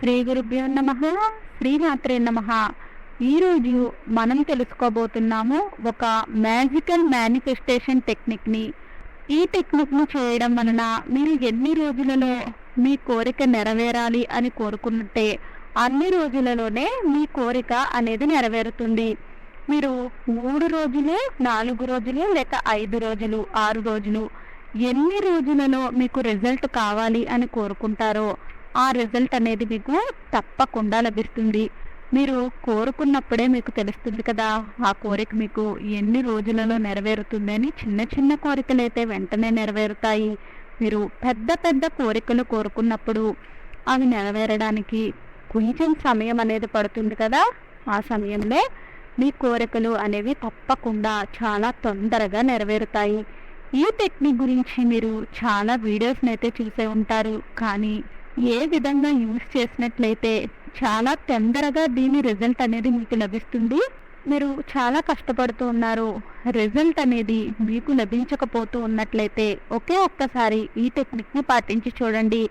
శ్రీ గురుభ్యో నమ. శ్రీమాత్రే నమ. ఈరోజు మనం తెలుసుకోబోతున్నాము ఒక మ్యాజికల్ మేనిఫెస్టేషన్ టెక్నిక్ని ఈ టెక్నిక్ను చేయడం వలన మీరు ఎన్ని రోజులలో మీ కోరిక నెరవేరాలి అని కోరుకున్నట్టే అన్ని రోజులలోనే మీ కోరిక అనేది నెరవేరుతుంది. మీరు మూడు రోజులు నాలుగు రోజులు లేక ఐదు రోజులు ఆరు రోజులు ఎన్ని రోజులలో మీకు రిజల్ట్ కావాలి అని కోరుకుంటారో ఆ రిజల్ట్ అనేది మీకు తప్పకుండా లభిస్తుంది. మీరు కోరుకున్నప్పుడే మీకు తెలుస్తుంది కదా. ఆ కోరిక మీకు ఎన్ని రోజులలో నెరవేరుతుందని చిన్న చిన్న కోరికలు అయితే వెంటనే నెరవేరుతాయి. మీరు పెద్ద పెద్ద కోరికలు కోరుకున్నప్పుడు అవి నెరవేరడానికి కొంచెం సమయం అనేది పడుతుంది కదా. ఆ సమయంలో మీ కోరికలు అనేవి తప్పకుండా చాలా తొందరగా నెరవేరుతాయి. ఈ టెక్నిక్ గురించి మీరు చాలా వీడియోస్ని అయితే చూసే ఉంటారు. కానీ ఏ విధంగా యూజ్ చేసినట్లయితే చాలా తొందరగా దీని రిజల్ట్ అనేది మీకు లభిస్తుంది. మీరు చాలా కష్టపడుతూ ఉన్నారు. రిజల్ట్ అనేది మీకు లభించకపోతూ ఉన్నట్లయితే ఒకే ఒక్కసారి ఈ టెక్నిక్ని పాటించి చూడండి.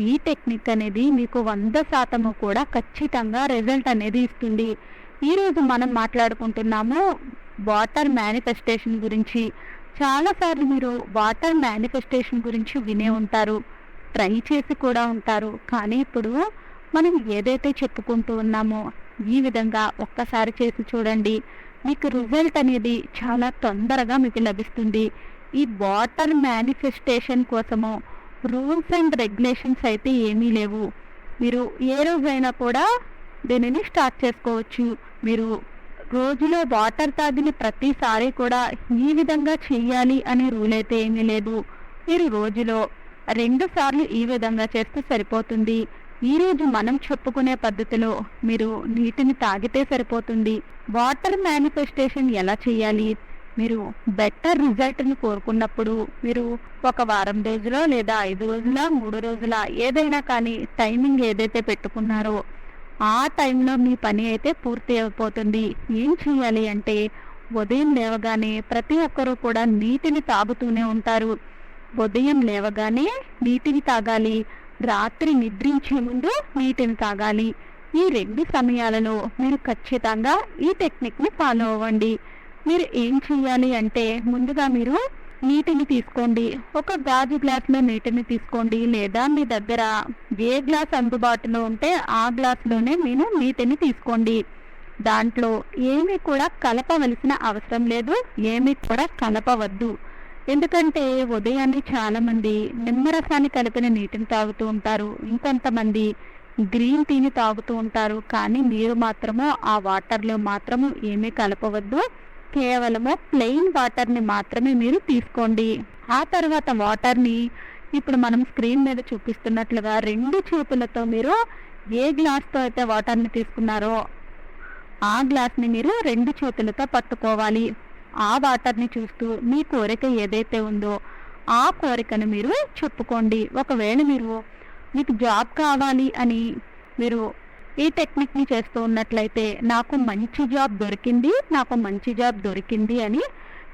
ఈ టెక్నిక్ అనేది మీకు వంద శాతము కూడా ఖచ్చితంగా రిజల్ట్ అనేది ఇస్తుంది. ఈరోజు మనం మాట్లాడుకుంటున్నాము వాటర్ మేనిఫెస్టేషన్ గురించి. చాలాసార్లు మీరు వాటర్ మేనిఫెస్టేషన్ గురించి వినే ఉంటారు. ట్రై చేసి కూడా ఉంటారు. కానీ ఇప్పుడు మనం ఏదైతే చెప్పుకుంటూ ఉన్నామో ఈ విధంగా ఒక్కసారి చేసి చూడండి. మీకు రిజల్ట్ అనేది చాలా తొందరగా మీకు లభిస్తుంది. ఈ వాటర్ మేనిఫెస్టేషన్ కోసము రూల్స్ అండ్ రెగ్యులేషన్స్ అయితే ఏమీ లేవు. మీరు ఏ రోజైనా కూడా దీనిని స్టార్ట్ చేసుకోవచ్చు. మీరు రోజులో వాటర్ తాగిన ప్రతిసారి కూడా ఈ విధంగా చెయ్యాలి అనే రూల్ అయితే ఏమీ లేదు. మీరు రోజులో రెండు సార్లు ఈ విధంగా చేస్తే సరిపోతుంది. ఈరోజు మనం చెప్పుకునే పద్ధతిలో మీరు నీటిని తాగితే సరిపోతుంది. వాటర్ మేనిఫెస్టేషన్ ఎలా చేయాలి? మీరు బెటర్ రిజల్ట్ని కోరుకున్నప్పుడు మీరు ఒక వారం రోజులో లేదా ఐదు రోజుల మూడు రోజుల ఏదైనా కానీ టైమింగ్ ఏదైతే పెట్టుకున్నారో ఆ టైంలో మీ పని అయితే పూర్తి అయిపోతుంది. ఏం చేయాలి అంటే ఉదయం లేవగానే ప్రతి ఒక్కరూ కూడా నీటిని తాగుతూనే ఉంటారు. ఉదయం లేవగానే నీటిని తాగాలి. రాత్రి నిద్రించే ముందు నీటిని తాగాలి. ఈ రెండు సమయాలలో మీరు ఖచ్చితంగా ఈ టెక్నిక్ని ఫాలో అవ్వండి. మీరు ఏం చేయాలి అంటే ముందుగా మీరు నీటిని తీసుకోండి. ఒక గాజు గ్లాస్లో నీటిని తీసుకోండి. లేదా మీ దగ్గర ఏ గ్లాస్ అందుబాటులో ఉంటే ఆ గ్లాస్లోనే మీరు నీటిని తీసుకోండి. దాంట్లో ఏమీ కూడా కలపవలసిన అవసరం లేదు. ఏమీ కూడా కలపవద్దు. ఎందుకంటే ఉదయాన్నే చాలా మంది నిమ్మరసాన్ని కలిపిన నీటిని తాగుతూ ఉంటారు. ఇంకొంతమంది గ్రీన్ టీని తాగుతూ ఉంటారు. కానీ మీరు మాత్రము ఆ వాటర్లో మాత్రము ఏమీ కలపవద్దు. కేవలము ప్లెయిన్ వాటర్ని మాత్రమే మీరు తీసుకోండి. ఆ తర్వాత వాటర్ని ఇప్పుడు మనం స్క్రీన్ మీద చూపిస్తున్నట్లుగా రెండు చేతులతో మీరు ఏ గ్లాస్తో అయితే వాటర్ని తీసుకున్నారో ఆ గ్లాస్ని మీరు రెండు చేతులతో పట్టుకోవాలి. ఆ వాటర్ని చూస్తూ మీ కోరిక ఏదైతే ఉందో ఆ కోరికను మీరు చెప్పుకోండి. ఒకవేళ మీరు మీకు జాబ్ కావాలి అని మీరు ఈ టెక్నిక్ని చేస్తూ ఉన్నట్లయితే నాకు మంచి జాబ్ దొరికింది నాకు మంచి జాబ్ దొరికింది అని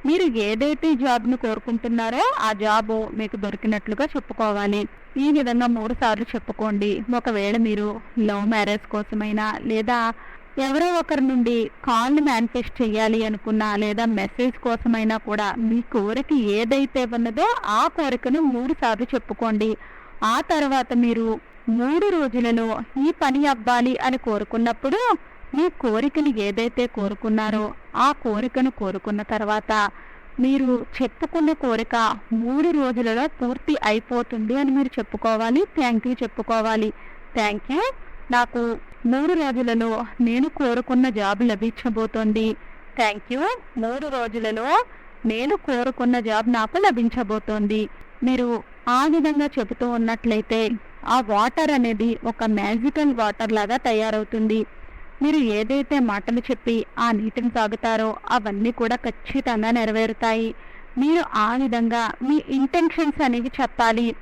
మీరు ఏదైతే జాబ్ను కోరుకుంటున్నారో ఆ జాబ్ మీకు దొరికినట్లుగా చెప్పుకోవాలి. ఈ విధంగా మూడు సార్లు చెప్పుకోండి. ఒకవేళ మీరు లవ్ మ్యారేజ్ కోసమైనా లేదా ఎవరో ఒకరి నుండి కాల్ని మేనిఫెస్ట్ చేయాలి అనుకున్నా లేదా మెసేజ్ కోసమైనా కూడా మీ కోరిక ఏదైతే ఉన్నదో ఆ కోరికను మూడు సార్లు చెప్పుకోండి. ఆ తర్వాత మీరు మూడు రోజులలో ఈ పని అవ్వాలి అని కోరుకున్నప్పుడు మీ కోరికను ఏదైతే కోరుకున్నారో ఆ కోరికను కోరుకున్న తర్వాత మీరు చెప్పుకున్న కోరిక మూడు రోజులలో పూర్తి అయిపోతుంది అని మీరు చెప్పుకోవాలి. థ్యాంక్ యూ చెప్పుకోవాలి. థ్యాంక్ యూ నాకు మూడు రోజులలో నేను కోరుకున్న జాబ్ లభించబోతోంది. Thank you. మూడు రోజులలో నేను కోరుకున్న జాబ్ నాకు లభించబోతోంది. మీరు ఆ విధంగా చెబుతూ ఉన్నట్లయితే ఆ వాటర్ అనేది ఒక మ్యాజికల్ వాటర్ లాగా తయారవుతుంది. మీరు ఏదైతే మాటలు చెప్పి ఆ నీటిని తాగుతారో అవన్నీ కూడా ఖచ్చితంగా నెరవేరుతాయి. మీరు ఆ విధంగా మీ ఇంటెన్షన్స్ అనేవి చెప్పాలి.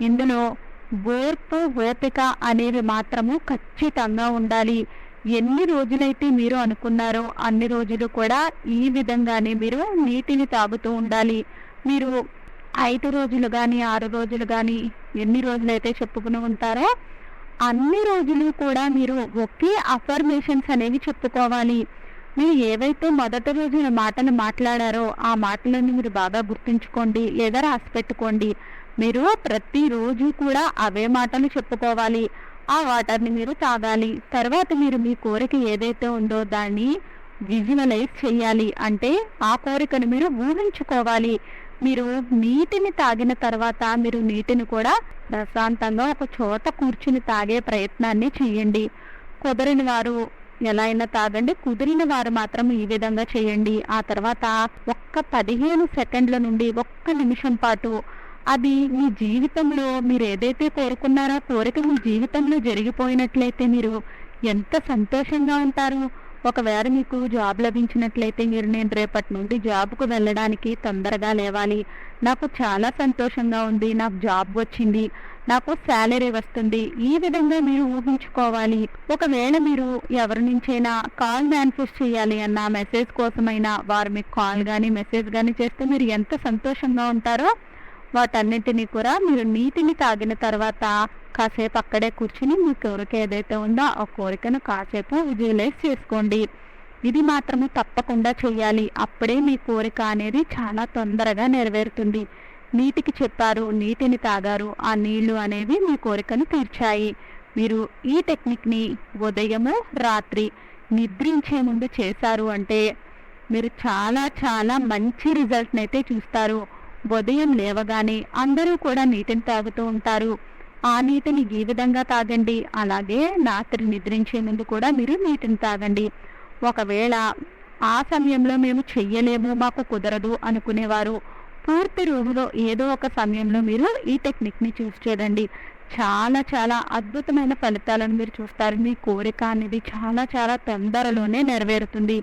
ఇందులో ఓర్పు ఓపిక అనేవి మాత్రము ఖచ్చితంగా ఉండాలి. ఎన్ని రోజులైతే మీరు అనుకున్నారో అన్ని రోజులు కూడా ఈ విధంగానే మీరు నీటిని తాగుతూ ఉండాలి. మీరు ఐదు రోజులు కానీ ఆరు రోజులు కానీ ఎన్ని రోజులైతే చెప్పుకుని ఉంటారో అన్ని రోజులు కూడా మీరు ఒకే అఫర్మేషన్స్ అనేవి చెప్పుకోవాలి. మీరు ఏవైతే మొదటి రోజు మాటలు మాట్లాడారో ఆ మాటలను మీరు బాగా గుర్తుంచుకోండి లేదా రాసి పెట్టుకోండి. మీరు ప్రతిరోజు కూడా అవే మాటలు చెప్పుకోవాలి. ఆ వాటర్ని మీరు తాగాలి. తర్వాత మీరు మీ కోరిక ఏదైతే ఉందో దాన్ని విజువలైజ్ చేయాలి అంటే ఆ కోరికను మీరు ఊహించుకోవాలి. మీరు నీటిని తాగిన తర్వాత మీరు నీటిని కూడా ప్రశాంతంగా ఒక చోట కూర్చుని తాగే ప్రయత్నాన్ని చేయండి కుదరని వారు ఎలా అయినా తాగండి. కుదిరిన వారు మాత్రం ఈ విధంగా చేయండి ఆ తర్వాత ఒక్క పదిహేను సెకండ్ల నుండి ఒక్క నిమిషం పాటు అది మీ జీవితంలో మీరు ఏదైతే కోరుకున్నారో కోరిక మీ జీవితంలో జరిగిపోయినట్లయితే మీరు ఎంత సంతోషంగా ఉంటారు. ఒకవేళ మీకు జాబ్ లభించినట్లయితే మీరు నేను రేపటి నుండి జాబ్కు వెళ్ళడానికి తొందరగా లేవాలి. నాకు చాలా సంతోషంగా ఉంది. నాకు జాబ్ వచ్చింది. నాకు శాలరీ వస్తుంది. ఈ విధంగా మీరు ఊహించుకోవాలి. ఒకవేళ మీరు ఎవరి నుంచైనా కాల్ మేనిఫెస్ట్ చేయాలి అన్న మెసేజ్ కోసమైనా వారు మీకు కాల్ కానీ మెసేజ్ కానీ చేస్తే మీరు ఎంత సంతోషంగా ఉంటారో వాటన్నింటినీ కూడా మీరు నీటిని తాగిన తర్వాత కాసేపు అక్కడే కూర్చుని మీ కోరిక ఏదైతే ఉందో ఆ కోరికను కాసేపు విజువలైజ్ చేసుకోండి. ఇది మాత్రము తప్పకుండా చేయాలి. అప్పుడే మీ కోరిక అనేది చాలా తొందరగా నెరవేరుతుంది. నీటికి చెప్పారు నీటిని తాగారు ఆ నీళ్ళు అనేవి మీ కోరికను తీర్చాయి. మీరు ఈ టెక్నిక్ని ఉదయము రాత్రి నిద్రించే ముందు చేశారు అంటే మీరు చాలా చాలా మంచి రిజల్ట్ని అయితే చూస్తారు. ఉదయం లేవగానే అందరూ కూడా నీటిని తాగుతూ ఉంటారు. ఆ నీటిని ఈ విధంగా తాగండి. అలాగే రాత్రి నిద్రించే ముందు కూడా మీరు నీటిని తాగండి. ఒకవేళ ఆ సమయంలో మేము చెయ్యలేము మాకు కుదరదు అనుకునేవారు పూర్తి రోజులో ఏదో ఒక సమయంలో మీరు ఈ టెక్నిక్ని చూస్ చేయండి చాలా చాలా అద్భుతమైన ఫలితాలను మీరు చూస్తారు. మీ కోరిక అనేది చాలా చాలా తొందరలోనే నెరవేరుతుంది.